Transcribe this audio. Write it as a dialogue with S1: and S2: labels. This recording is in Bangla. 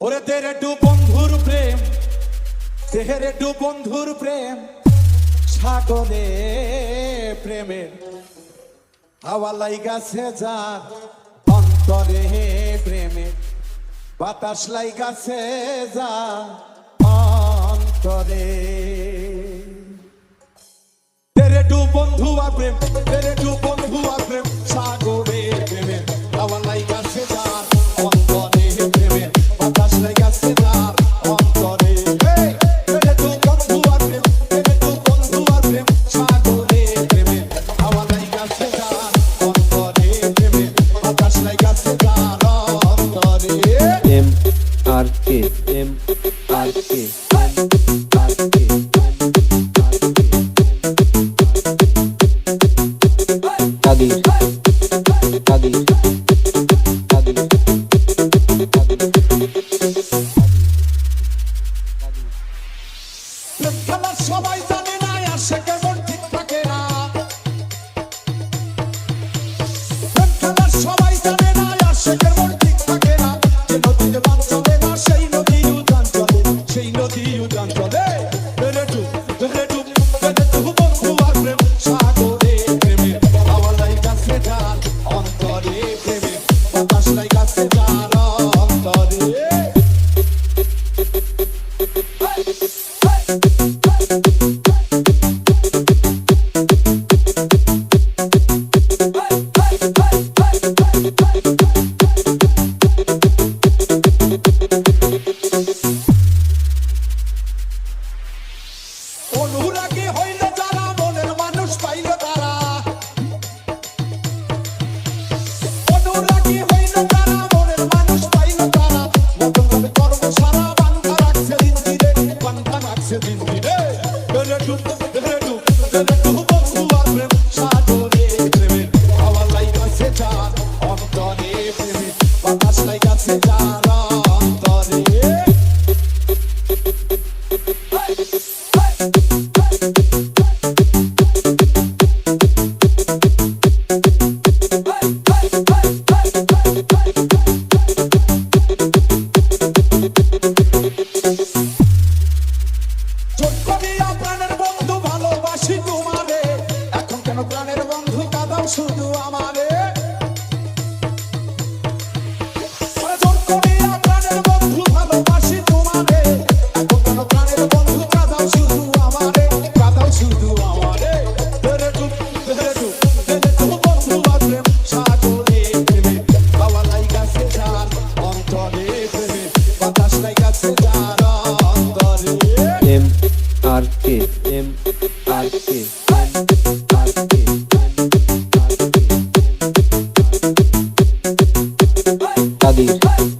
S1: ওরে তেরে ডু বন্ধুর প্রেম তেরে ডু বন্ধুর প্রেম, সাগরে প্রেমের হাওয়া লাইগাছে যার অন্তরে প্রেমের বাতাস লাইগাছে যা অন্তরে। সবাই জানে না আর সে কেমন ঠিক থাকে না সবাই জানে না আর সে living শুধু আমার
S2: melodies.